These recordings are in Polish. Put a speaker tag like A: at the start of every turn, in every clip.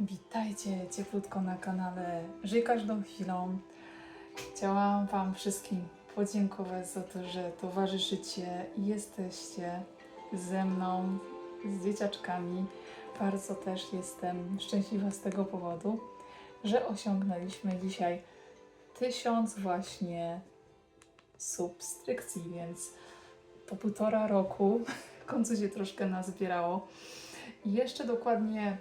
A: Witajcie cieplutko na kanale Żyj każdą chwilą. Chciałam Wam wszystkim podziękować za to, że towarzyszycie i jesteście ze mną, z dzieciaczkami. Bardzo też jestem szczęśliwa z tego powodu, że osiągnęliśmy dzisiaj tysiąc właśnie subskrypcji, więc po półtora roku w końcu się troszkę nazbierało. I jeszcze dokładnie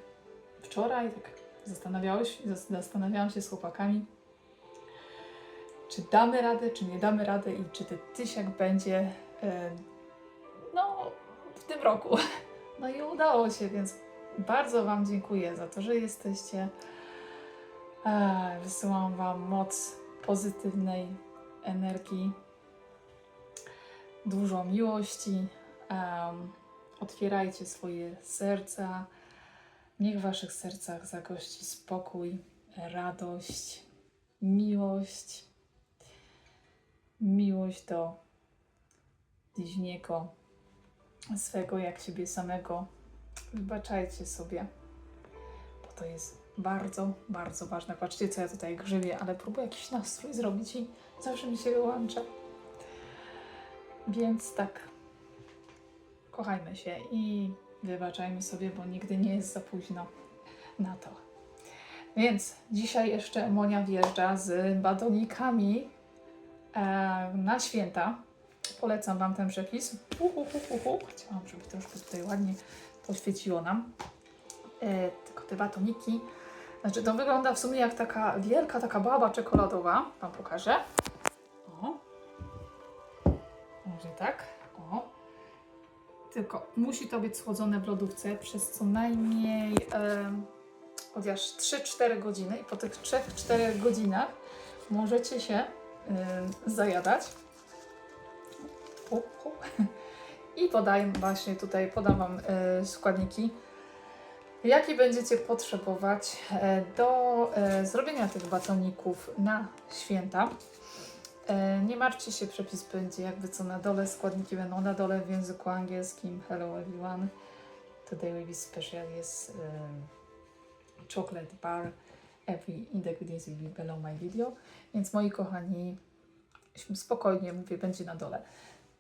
A: wczoraj tak zastanawiałeś, zas- zastanawiałam się z chłopakami, czy damy radę, czy nie damy radę i czy ten tysiak będzie no, w tym roku. No i udało się, więc bardzo Wam dziękuję za to, że jesteście. Wysyłam Wam moc pozytywnej energii, dużo miłości. Otwierajcie swoje serca. Niech w Waszych sercach zagości spokój, radość, miłość, miłość do bliźniego swego, jak siebie samego. Wybaczajcie sobie, bo to jest bardzo, bardzo ważne. Patrzcie, co ja tutaj grzybię, ale próbuję jakiś nastrój zrobić i zawsze mi się wyłącza. Więc tak, kochajmy się i wybaczajmy sobie, bo nigdy nie jest za późno na to. Więc dzisiaj jeszcze Monia wjeżdża z batonikami e, na święta. Polecam Wam ten przepis. Hu, hu, hu, hu, hu. Chciałam, żeby troszkę tutaj ładnie poświeciło nam. E, tylko te batoniki. Znaczy, to wygląda w sumie jak taka wielka taka baba czekoladowa. Wam pokażę. O. Może tak. Tylko musi to być schłodzone w lodówce przez co najmniej em, chociaż 3-4 godziny i po tych 3-4 godzinach możecie się em, zajadać. I podaj właśnie tutaj podam Wam e, składniki, jakie będziecie potrzebować e, do e, zrobienia tych batoników na święta. E, Nie martwcie się, przepis będzie jakby co na dole, składniki będą na dole w języku angielskim. Hello everyone. Today will be special is um, chocolate bar. Every ingredients will be below my video. Więc moi kochani, spokojnie mówię, będzie na dole.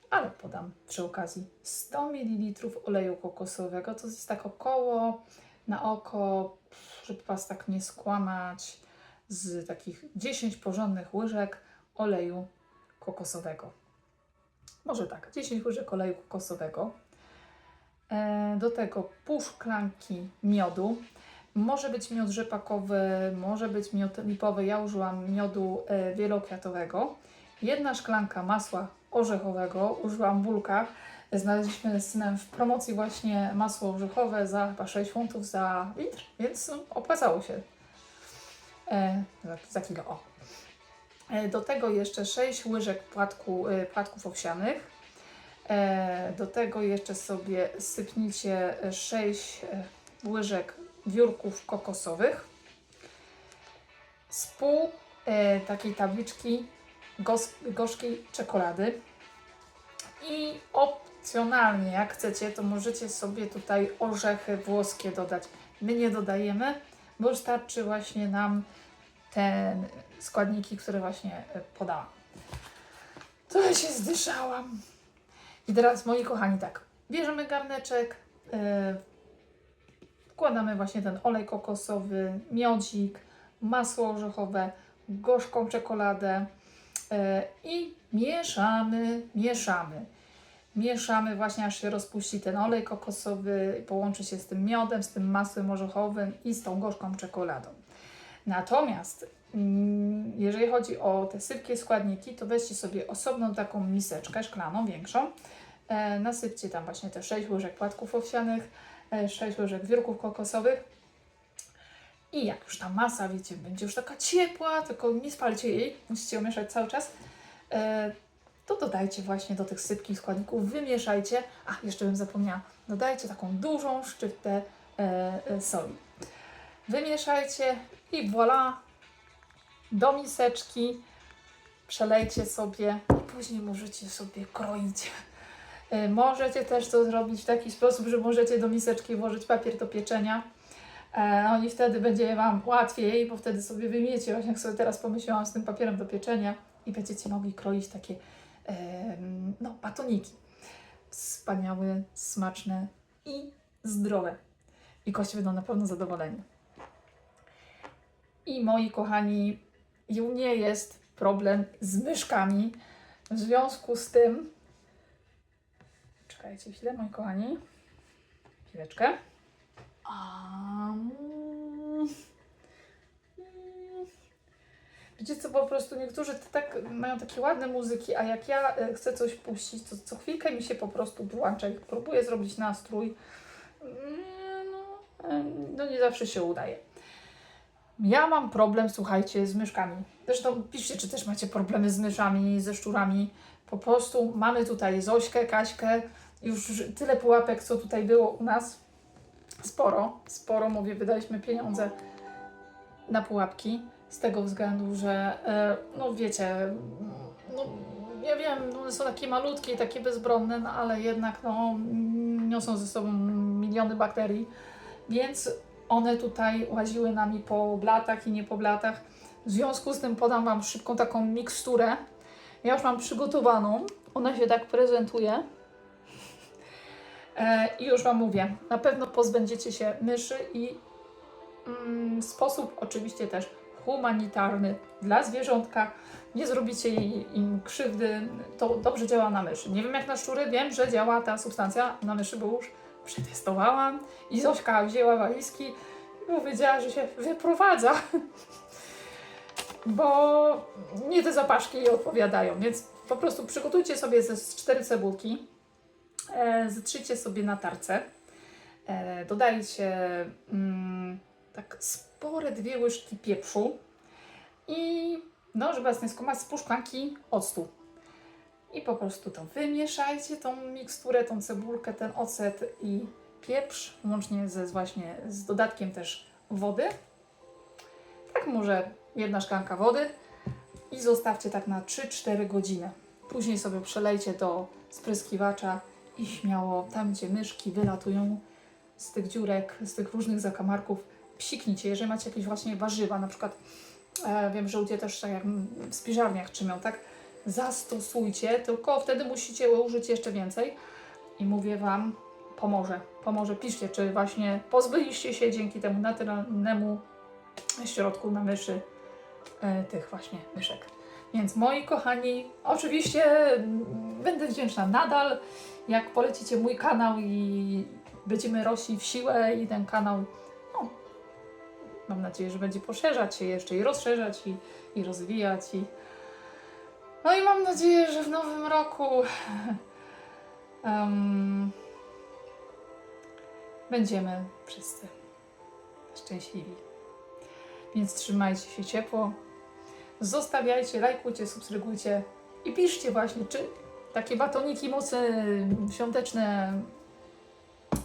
A: Ale podam przy okazji 100 ml oleju kokosowego. To jest tak około na oko, żeby Was tak nie skłamać, z takich 10 porządnych łyżek oleju kokosowego. Może tak, 10 łyżek oleju kokosowego. E, Do tego pół szklanki miodu. Może być miód rzepakowy, może być miód lipowy. Ja użyłam miodu e, wielokwiatowego. Jedna szklanka masła orzechowego. Użyłam w bulkach. Znaleźliśmy z synem w promocji właśnie masło orzechowe za chyba 6 funtów za litr, więc opłacało się. E, za, za kilo, o. E, Do tego jeszcze 6 łyżek płatku, e, płatków owsianych. E, Do tego jeszcze sobie sypnijcie 6 e, łyżek wiórków kokosowych. Z pół takiej tabliczki gorzkiej czekolady. I opcjonalnie, jak chcecie, to możecie sobie tutaj orzechy włoskie dodać. My nie dodajemy, bo wystarczy właśnie nam te składniki, które właśnie e, podałam. To się zdyszałam. I teraz, moi kochani, tak, bierzemy garneczek, yy, wkładamy właśnie ten olej kokosowy, miodzik, masło orzechowe, gorzką czekoladę yy, i mieszamy, mieszamy. Mieszamy właśnie, aż się rozpuści ten olej kokosowy, połączy się z tym miodem, z tym masłem orzechowym i z tą gorzką czekoladą. Natomiast jeżeli chodzi o te sypkie składniki, to weźcie sobie osobną taką miseczkę szklaną, większą. E, nasypcie tam właśnie te 6 łyżek płatków owsianych, e, 6 łyżek wiórków kokosowych. I jak już ta masa, wiecie, będzie już taka ciepła, tylko nie spalcie jej, musicie ją mieszać cały czas, e, to dodajcie właśnie do tych sypkich składników, wymieszajcie. A, jeszcze bym zapomniała, dodajcie taką dużą szczyptę e, e, soli. Wymieszajcie i voilà, do miseczki przelejcie sobie i później możecie sobie kroić. E, Możecie też to zrobić w taki sposób, że możecie do miseczki włożyć papier do pieczenia E, no i wtedy będzie Wam łatwiej, bo wtedy sobie wymiecie, właśnie jak sobie teraz pomyślałam z tym papierem do pieczenia i będziecie mogli kroić takie no, batoniki. Wspaniałe, smaczne i zdrowe. I goście będą na pewno zadowoleni. I moi kochani, i u mnie jest problem z myszkami. W związku z tym. Czekajcie chwilę, moi kochani. Chwileczkę. Um, Wiecie co, po prostu niektórzy tak mają takie ładne muzyki, a jak ja e, chcę coś puścić, to co chwilkę mi się po prostu włącza i próbuję zrobić nastrój. Mm, No, e, no nie zawsze się udaje. Ja mam problem, słuchajcie, z myszkami. Zresztą piszcie, czy też macie problemy z myszami, ze szczurami. Po prostu mamy tutaj Zośkę, Kaśkę, już tyle pułapek, co tutaj było u nas. Sporo, sporo, mówię, wydaliśmy pieniądze na pułapki z tego względu, że e, no wiecie, no ja wiem, no one są takie malutkie i takie bezbronne, no ale jednak no niosą ze sobą miliony bakterii, więc one tutaj łaziły nami po blatach i nie po blatach. W związku z tym podam Wam szybką taką miksturę. Ja już mam przygotowaną. Ona się tak prezentuje. E, I już Wam mówię, na pewno pozbędziecie się myszy i mm, sposób oczywiście też humanitarny dla zwierzątka. Nie zrobicie im krzywdy. To dobrze działa na myszy. Nie wiem jak na szczury, wiem, że działa ta substancja na myszy, bo już przetestowałam. I Zośka wzięła walizki i powiedziała, że się wyprowadza. Bo nie te zapaszki jej odpowiadają, więc po prostu przygotujcie sobie ze cztery cebulki, e, zetrzyjcie sobie na tarce, e, dodajcie mm, tak spore dwie łyżki pieprzu i no, żeby was nie skumać, z pół szklanki octu. I po prostu to wymieszajcie, tą miksturę, tą cebulkę, ten ocet i pieprz, łącznie ze właśnie z dodatkiem też wody. Tak może jedna szklanka wody i zostawcie tak na 3-4 godziny. Później sobie przelejcie do spryskiwacza i śmiało tam, gdzie myszki wylatują z tych dziurek, z tych różnych zakamarków, psiknijcie. Jeżeli macie jakieś właśnie warzywa, na przykład e, wiem, że ludzie też tak jak w spiżarniach czymią, tak? Zastosujcie, tylko wtedy musicie użyć jeszcze więcej. I mówię Wam, pomoże. Pomoże. Piszcie, czy właśnie pozbyliście się dzięki temu naturalnemu środku na myszy e, tych właśnie myszek. Więc moi kochani, oczywiście mm, będę wdzięczna nadal, jak polecicie mój kanał i będziemy rośli w siłę i ten kanał, no, mam nadzieję, że będzie poszerzać się jeszcze i rozszerzać i, i rozwijać i no i mam nadzieję, że w nowym roku em, będziemy wszyscy szczęśliwi. Więc trzymajcie się ciepło, zostawiajcie, lajkujcie, subskrybujcie i piszcie właśnie, czy takie batoniki mocy świąteczne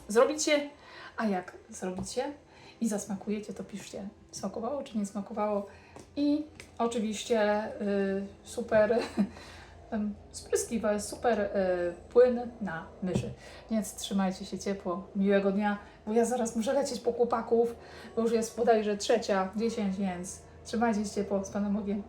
A: zrobicie, a jak zrobicie i zasmakujecie, to piszcie, smakowało czy nie smakowało. I oczywiście y, super spryskiwa jest super y, płyn na myszy. Więc trzymajcie się ciepło, miłego dnia, bo ja zaraz muszę lecieć po chłopaków, bo już jest bodajże trzecia, dziesięć, więc trzymajcie się ciepło z Panem Bogiem.